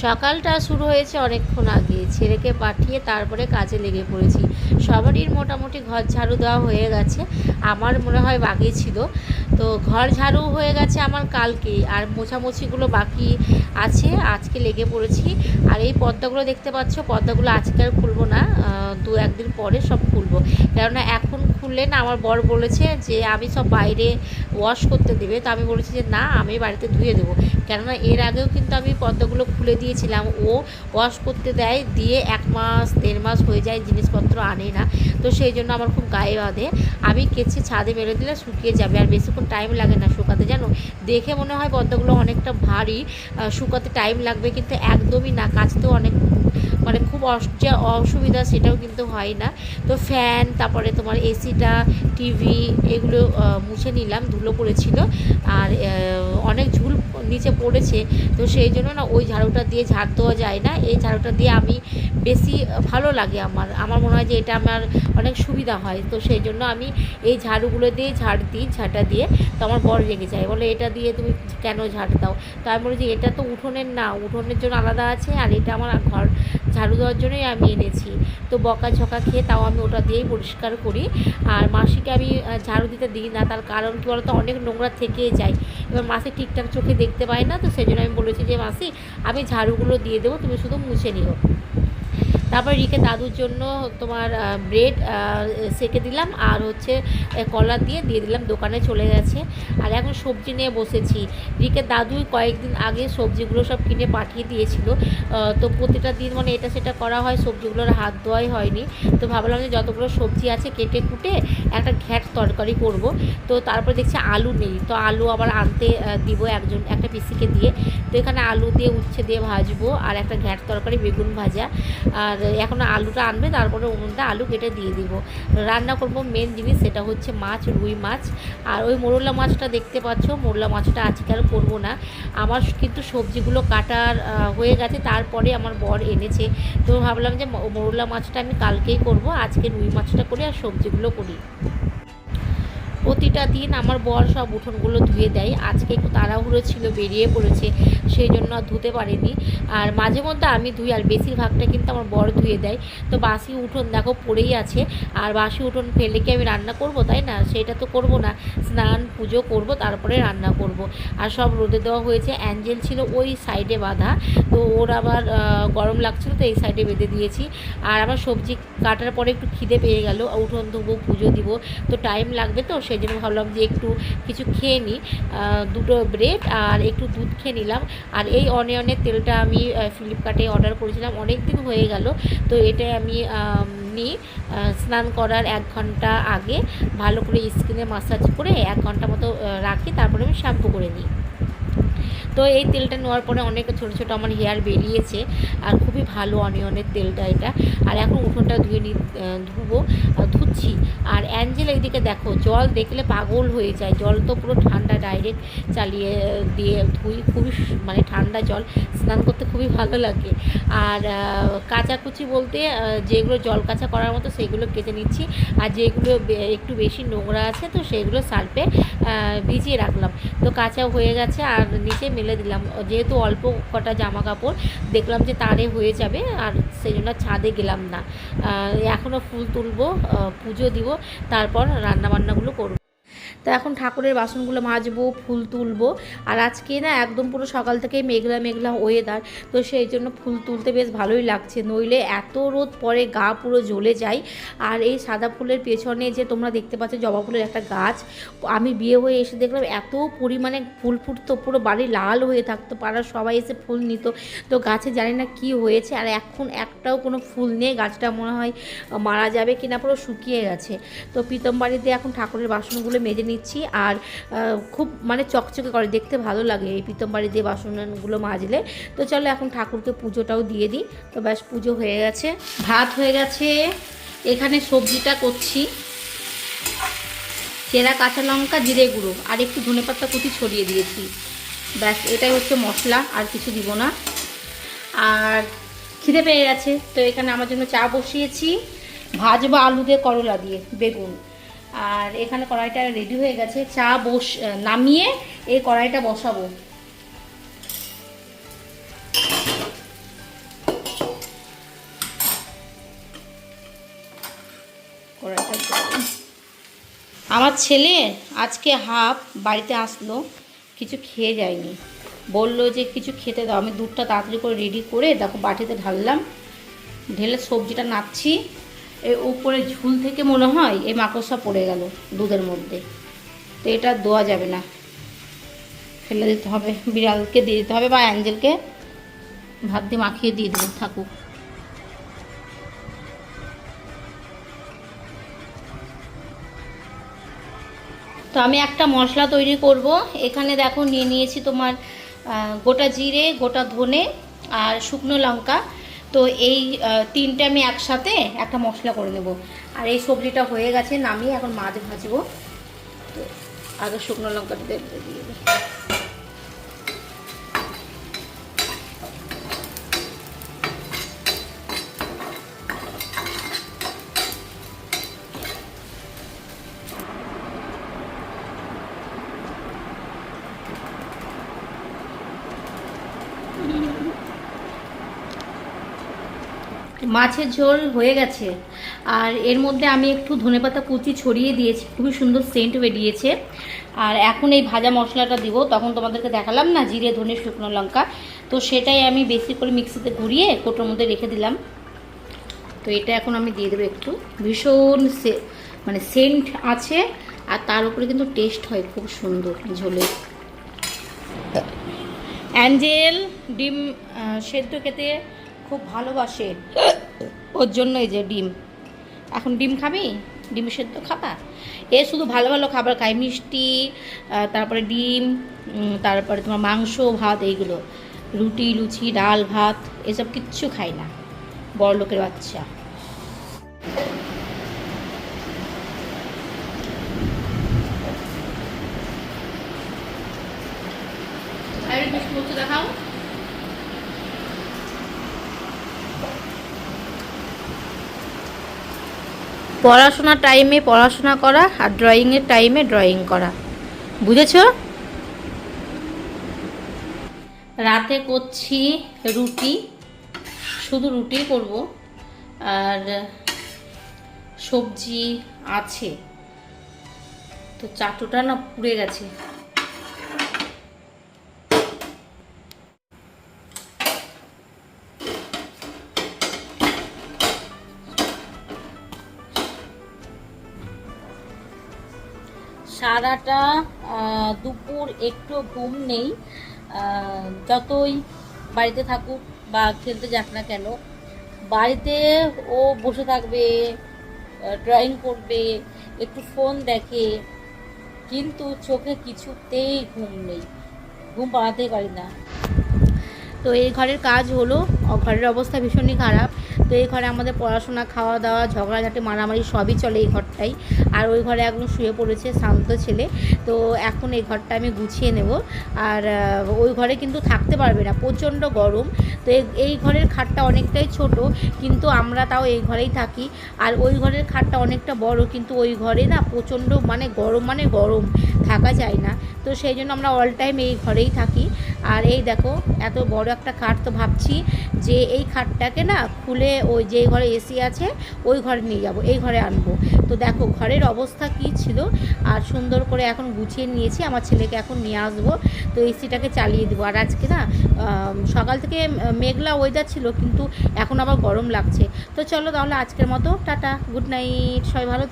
সকালটা শুরু হয়েছে অনেকক্ষণ আগে। ছেলেকে পাঠিয়ে তারপরে কাজে লেগে পড়েছি। সবারই মোটামুটি ঘর ঝাড়ু দেওয়া হয়ে গেছে। আমার মনে হয় বাকি ছিল। তো ঘর ঝাড়ু হয়ে গেছে আমার কালকেই। আর মোছামুছিগুলো বাকি আছে। আজকে লেগে পড়েছি। আর এই পর্দাগুলো দেখতে পাচ্ছ পর্দাগুলো আজকে আর খুলবো না। দু একদিন পরে সব খুলবো। কেননা এখন খুললে না আমার বর বলেছে যে, আমি সব বাইরে ওয়াশ করতে দেবে। তো আমি বলেছি যে, না, আমি বাড়িতে ধুয়ে দেবো। কেননা এর আগেও কিন্তু আমি পর্দাগুলো খুলে দিয়েছিলাম। ও ওয়াশ করতে দেয়, দিয়ে এক মাস, দেড় মাস হয়ে যায়, জিনিসপত্র আনে না। তো সেই জন্য আমার খুব গায়ে বাঁধে। আমি কেচে ছাদে মেরে দিলে শুকিয়ে যাবে। আর বেশিক্ষণ টাইম লাগে না শুকাতে, জানো? দেখে মনে হয় পর্দাগুলো অনেকটা ভারী শুকাতে টাইম লাগবে, কিন্তু একদমই না। কাচতেও অনেক মানে খুব যে অসুবিধা সেটাও কিন্তু হয় না। তো ফ্যান তারপরে তোমার এসিটা টিভি এগুলো মুছে নিলাম। ধুলো পড়েছিল। আর অনেক ঝুল নিচে পড়েছে, তো সেই জন্য না ওই ঝাড়ুটা দিয়ে ঝাড় দেওয়া যায় না। এই ঝাড়ুটা দিয়ে আমি বেশি ভালো লাগে আমার। আমার মনে হয় যে এটা আমার অনেক সুবিধা হয়। তো সেই জন্য আমি এই ঝাড়ুগুলো দিয়ে ঝাড় দিই, ঝাঁটা দিয়ে, তো আমার বড় রেগে যায়। বলে, এটা দিয়ে তুমি কেন ঝাড় দাও? তো আমি বলি যে, এটা তো উঠোনের না, উঠোনের জন্য আলাদা আছে, আর এটা আমার ঘর ঝাড়ু দেওয়ার জন্যই আমি এনেছি। তো বকা ঝকা খেয়ে তাও আমি ওটা দিয়েই পরিষ্কার করি। আর মাসিকে আমি ঝাড়ু দিতে দিই না, তার কারণ কী বলতো, অনেক নোংরা থেকেই যায়। এবার মাসি ঠিকঠাক চোখে দেখতে পায় না, তো সেই জন্য আমি বলেছি যে, মাসি, আমি ঝাড়ুগুলো দিয়ে দেবো, তুমি শুধু মুছে নিও। তারপর রিকে দাদুর জন্য তোমার ব্রেড সেকে দিলাম আর হচ্ছে কলা দিয়ে দিয়ে দিলাম, দোকানে চলে গেছে। আর এখন সবজি নিয়ে বসেছি। রিকে দাদুই কয়েকদিন আগে সবজিগুলো সব কিনে পাঠিয়ে দিয়েছিল। তো প্রতিটা দিন মানে এটা সেটা করা হয়, সবজিগুলোর হাত ধোয়াই হয়নি। তো ভাবলাম যে যতগুলো সবজি আছে কেটে কুটে একটা ঘ্যাট তরকারি করব। তো তারপরে দেখছি আলু নেই। তো আলু আবার আনতে দিব একজন, একটা পিসিকে দিয়ে। তো এখানে আলু দিয়ে, উচ্ছে দিয়ে ভাজবো আর একটা ঘ্যাট তরকারি, বেগুন ভাজা। আর এখন আলুটা আনবে, তারপরে উনুনটা আলু কেটে দিয়ে দিব। রান্না করব মেন জিনিস সেটা হচ্ছে মাছ, রুই মাছ। আর ওই মোরলা মাছটা দেখতে পাচ্ছ, মোরলা মাছটা আজকাল করব না। আমার কিন্তু সবজিগুলো কাটার হয়ে গেছে, তারপরে আমার বর এনেছে। তো ভাবলাম যে মোরলা মাছটা আমি কালকেই করব, আজকে রুই মাছটা করি আর সবজিগুলো করি। প্রতিটা দিন আমার বর সব উঠোনগুলো ধুয়ে দেয়। আজকে একটু তাড়াহুড়ো ছিল, বেরিয়ে পড়েছে, সেই জন্য আর ধুতে পারিনি। আর মাঝে মধ্যে আমি ধুই, আর বেশিরভাগটা কিন্তু আমার বর ধুয়ে দেয়। তো বাসি উঠোন দেখো পড়েই আছে। আর বাসি উঠোন ফেলে কি আমি রান্না করব, তাই না? সেটা তো করব না। স্নান, পুজো করব, তারপরে রান্না করব। আর সব রোদে দেওয়া হয়েছে। অ্যাঞ্জেল ছিল ওই সাইডে বাঁধা। তো ওর আবার গরম লাগছিল, তো এই সাইডে বেঁধে দিয়েছি। আর আমার সবজি কাটার পরে একটু খিদে পেয়ে গেল। উঠোন ধুবো, পুজো দিব। তো টাইম লাগবে তো সেই জন্য ভাবলাম যে একটু কিছু খেয়ে নিই দুটো ব্রেড আর একটু দুধ খেয়ে নিলাম। আর এই অনিয়নের তেলটা আমি ফ্লিপকার্টে অর্ডার করেছিলাম অনেক দিন হয়ে গেল। তো এটা আমি নিই স্নান করার এক ঘণ্টা আগে। ভালো করে স্কিনে মাসাজ করে এক ঘণ্টা মতো রাখি, তারপরে আমি শ্যাম্পু করে নিই। তো এই তেলটা নেওয়ার পরে অনেক ছোটো ছোটো আমার হেয়ার বেরিয়েছে আর খুবই ভালো অনিয়নের তেলটা এটা। আর এখন উঠোনটা ধুয়ে নি ধুবো ধুচ্ছি। আর অ্যাঞ্জেল এইদিকে দেখো, জল দেখলে পাগল হয়ে যায়। জল তো পুরো ঠান্ডা ডাইরেক্ট চালিয়ে দিয়ে ধুই। খুবই মানে ঠান্ডা জল, স্নান করতে খুবই ভালো লাগে। আর কাচাকুচি বলতে যেগুলো জল কাঁচা করার মতো সেগুলো কেটে নিচ্ছি। আর যেগুলো একটু বেশি নোংরা আছে তো সেগুলো সার্ফে ভিজিয়ে রাখলাম। তো কাঁচা হয়ে গেছে আর নিচে মেলে দিলাম। যেহেতু অল্প কটা জামা কাপড় দেখলাম যে তারে হয়ে যাবে আর সেই জন্য ছাদে গেলাম না। এখনও ফুল তুলবো পুজো দিব, তারপর রান্নাবান্নাগুলো করব। তো এখন ঠাকুরের বাসনগুলো মাজবো, ফুল তুলবো। আর আজকে না একদম পুরো সকাল থেকে মেঘলা মেঘলা ওয়েদার তো সেই জন্য ফুল তুলতে বেশ ভালোই লাগছে। নইলে এত রোদ পরে গা পুরো জ্বলে যায়। আর এই সাদা ফুলের পেছনে যে তোমরা দেখতে পাচ্ছ জবা ফুলের একটা গাছ, আমি বিয়ে হয়ে এসে দেখলাম এত পরিমাণে ফুল ফুটতো, পুরো বাড়ি লাল হয়ে থাকতো, পাড়ার সবাই এসে ফুল নিত। তো গাছে জানি না কি হয়েছে, আর এখন একটাও কোনো ফুল নেই, গাছটা মনে হয় মারা যাবে কিনা পুরো শুকিয়ে গেছে। তো প্রীতম বাড়িতে এখন ঠাকুরের বাসনগুলো মেজে নিচ্ছি আর খুব মানে চকচকে করে, দেখতে ভালো লাগে এই প্রীতম বাড়ি দিয়ে বাসনগুলো মাজলে। তো চলো এখন ঠাকুরকে পুজোটাও দিয়ে দিই। তো ব্যাস, পুজো হয়ে গেছে, ভাত হয়ে গেছে। এখানে সবজিটা করছি। চেরা কাঁচা লঙ্কা, জিরে গুঁড়ো, আর একটু ধনে ধনেপাতা কুচি ছড়িয়ে দিয়েছি। ব্যাস, এটাই হচ্ছে মশলা, আর কিছু দিব না। আর খিদে পেয়ে গেছে, তো এখানে আমার জন্য চা বসিয়েছি। ভাজবো আলু দিয়ে করলা দিয়ে, বেগুন। আর এখানে কড়াইটা রেডি হয়ে গেছে। চা বস নামিয়ে এই কড়াইটা বসাবো। আমার ছেলে আজকে হাফ বাড়িতে আসলো, কিছু খেয়ে যায়নি। বলল যে, কিছু খেতে দাও, আমি দুধটা তাড়াতাড়ি করে রেডি করে, দেখো বাটিতে ঢাললাম, ঢেলে সবজিটা নাচ্ছি এর উপরে ঝুল থেকে মনে হয় এই মাকড়সা পড়ে গেল দুধের মধ্যে। তো এটা দেওয়া যাবে না। ফেলে দিতে হবে, বিড়ালকে দিয়ে দিতে হবে বা অ্যাঞ্জেলকে। ভাত দিয়ে মাখিয়ে দিয়ে দেবো থাকুক। তো আমি একটা মশলা তৈরি করব। এখানে দেখো নিয়ে নিয়েছি তোমার গোটা জিরে, গোটা ধনে আর শুকনো লঙ্কা। তো এই তিনটে আমি একসাথে একটা মশলা করে নেব। আর এই সবজিটা হয়ে গেছে, নামিয়ে এখন মাছ ভাজবো। তো আগে শুকনো লঙ্কাটা দিয়ে দিই মাছের ঝোল হয়ে গেছে। আর এর মধ্যে আমি একটু ধনেপাতা কুচি ছড়িয়ে দিয়েছি খুবই সুন্দর সেন্ট বেরিয়েছে। আর এখন এই ভাজা মশলাটা দিব তখন তোমাদেরকে দেখালাম না জিরে ধনে শুকনো লঙ্কা। তো সেটাই আমি বেশি করে মিক্সিতে ঘুরিয়ে কোটোর মধ্যে রেখে দিলাম। তো এটা এখন আমি দিয়ে দেবো একটু। ভীষণ সে মানে সেন্ট আছে আর তার উপরে কিন্তু টেস্ট হয় খুব সুন্দর ঝোলে। অ্যাঞ্জেল ডিম সেদ্ধ খেতে খুব ভালোবাসে ওর জন্য এই যে ডিম। এখন ডিম খাবি? ডিম সেদ্ধ খাবা? এ শুধু ভালো ভালো খাবার খায়, মিষ্টি তারপরে ডিম তারপরে তোমার মাংস, ভাত, এইগুলো। রুটি, লুচি, ডাল, ভাত, এসব কিচ্ছু খায় না। বড় লোকের বাচ্চা আর মিষ্টি মুখে দেখাও পড়াশোনার টাইমে পড়াশোনা করা আর ড্রয়িংয়ের টাইমে ড্রয়িং করা। বুঝেছ? রাতে করছি রুটি, শুধু রুটি করব। আর সবজি আছে। তো চাটুটা না পুড়ে গেছে। সারাটা দুপুর একটু ঘুম নেই। যতই বাড়িতে থাকুক বা খেলতে যাক না কেন, বাড়িতে ও বসে থাকবে ড্রয়িং করবে, একটু ফোন দেখে, কিন্তু চোখে কিছুতেই ঘুম নেই। ঘুম পাড়াতেই পারি না। তো এই ঘরের কাজ হলো ঘরের অবস্থা ভীষণই খারাপ। তো এই ঘরে আমাদের পড়াশোনা খাওয়া দাওয়া ঝগড়াঝাটি, মারামারি সবই চলে এই ঘরটাই। আর ওই ঘরে এখন শুয়ে পড়েছে, শান্ত ছেলে। তো এখন এই ঘরটা আমি গুছিয়ে নেব। আর ওই ঘরে কিন্তু থাকতে পারবে না, প্রচণ্ড গরম। তো এই- ঘরের খাটটা অনেকটাই ছোট, কিন্তু আমরা তাও এই ঘরেই থাকি। আর ওই ঘরের খাটটা অনেকটা বড়, কিন্তু ওই ঘরে না প্রচণ্ড মানে গরম মানে গরম থাকা যায় না। তো সেই জন্য আমরা অল টাইম এই ঘরেই থাকি। আর এই দেখো, এত বড় একটা খাট তো ভাবছি যে এই খাটটাকে না খুলে ওই যে ঘরে এসি আছে, ওই ঘরে নিয়ে যাব, এই ঘরে আনব। তো দেখো, ঘরের অবস্থা কি ছিল? আর সুন্দর করে এখন গুছিয়ে নিয়েছি, আমার ছেলেকে এখন নিয়ে আসব। তো এসিটাকে চালিয়ে দেবো। আর আজকে না সকাল থেকে মেঘলা ওয়েদার ছিল, কিন্তু এখন আবার গরম লাগছে। তো চলো তাহলে আজকের মতো, টাটা গুড নাইট সবাই ভালো।